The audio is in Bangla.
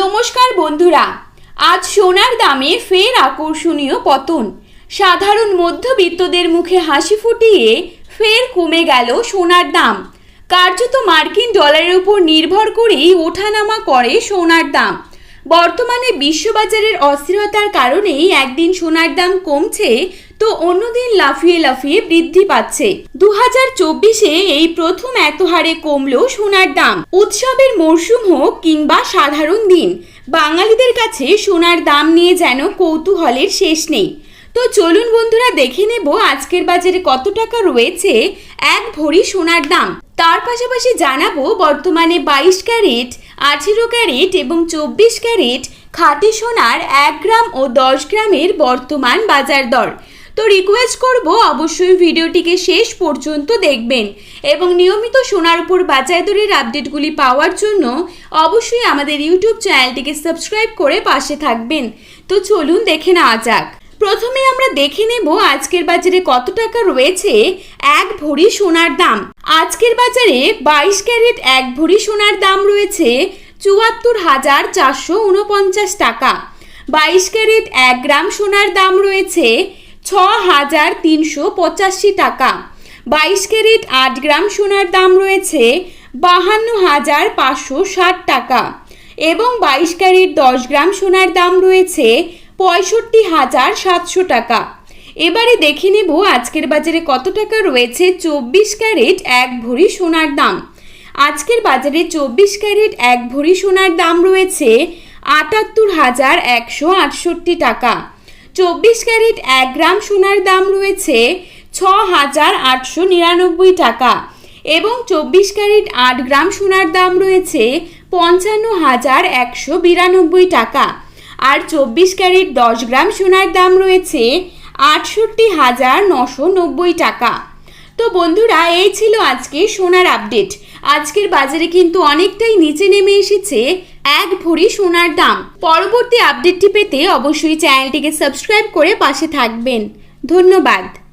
নমস্কার বন্ধুরা, আজ সোনার দামে ফের আকর্ষণীয় পতন। সাধারণ মধ্যবিত্তদের মুখে হাসি ফুটিয়ে ফের কমে গেল সোনার দাম। কার্যত মার্কিন ডলারের উপর নির্ভর করেই ওঠানামা করে সোনার দাম। বর্তমানে বিশ্ববাজারের অস্থিরতার কারণেই একদিন সোনার দাম কমছে, তো অন্যদিন লাফিয়ে লাফিয়ে বৃদ্ধি পাচ্ছে। দু হাজার চব্বিশে এই প্রথম এত হারে কমলো সোনার দাম। উৎসবের মরশুম হোক কিংবা সাধারণ দিন, বাঙালিদের কাছে সোনার দাম নিয়ে যেন কৌতূহলের শেষ নেই। তো চলুন বন্ধুরা, দেখে নেব আজকের বাজারে কত টাকা রয়েছে, এক ভরি সোনার দাম। তার পাশাপাশি জানাব বর্তমানে বাইশ ক্যারেট, আঠেরো ক্যারেট এবং চব্বিশ ক্যারেট খাঁটি সোনার এক গ্রাম ও দশ গ্রামের বর্তমান বাজার দর। তো রিকোয়েস্ট করব অবশ্যই ভিডিওটিকে শেষ পর্যন্ত দেখবেন এবং নিয়মিত সোনার উপর বাজার দরের আপডেটগুলি পাওয়ার জন্য অবশ্যই আমাদের ইউটিউব চ্যানেলটিকে সাবস্ক্রাইব করে পাশে থাকবেন। তো চলুন দেখে নেওয়া যাক। প্রথমে আমরা দেখে নেব আজকের বাজারে কত টাকা রয়েছে এক ভরি সোনার দাম। আজকের বাজারে বাইশ ক্যারেট এক ভরি সোনার দাম রয়েছে চুয়াত্তর হাজার চারশো উনপঞ্চাশ টাকা। বাইশ ক্যারেট এক গ্রাম সোনার দাম রয়েছে ছ হাজার তিনশো পঁচাশি টাকা। বাইশ ক্যারেট আট গ্রাম সোনার দাম রয়েছে বাহান্ন হাজার পাঁচশো ষাট টাকা। এবং বাইশ ক্যারেট দশ গ্রাম সোনার দাম রয়েছে পঁয়ষট্টি হাজার সাতশো টাকা। এবারে দেখে নেব আজকের বাজারে কত টাকা রয়েছে চব্বিশ ক্যারেট এক ভরি সোনার দাম। আজকের বাজারে চব্বিশ ক্যারেট এক ভরি সোনার দাম রয়েছে আটাত্তর হাজার একশো আটষট্টি টাকা। চব্বিশ ক্যারেট এক গ্রাম সোনার দাম রয়েছে ছ হাজার আটশো নিরানব্বই টাকা এবং চব্বিশ ক্যারেট আট গ্রাম সোনার দাম রয়েছে পঞ্চান্ন হাজার একশো বিরানব্বই টাকা। আর চব্বিশ ক্যারেট দশ গ্রাম সোনার দাম রয়েছে আটষট্টি হাজার নশো নব্বই টাকা। তো বন্ধুরা, এই ছিল আজকে সোনার আপডেট। আজকের বাজারে কিন্তু অনেকটাই নিচে নেমে এসেছে এক ভরি সোনার দাম। পরবর্তী আপডেটটি পেতে অবশ্যই চ্যানেলটিকে সাবস্ক্রাইব করে পাশে থাকবেন। ধন্যবাদ।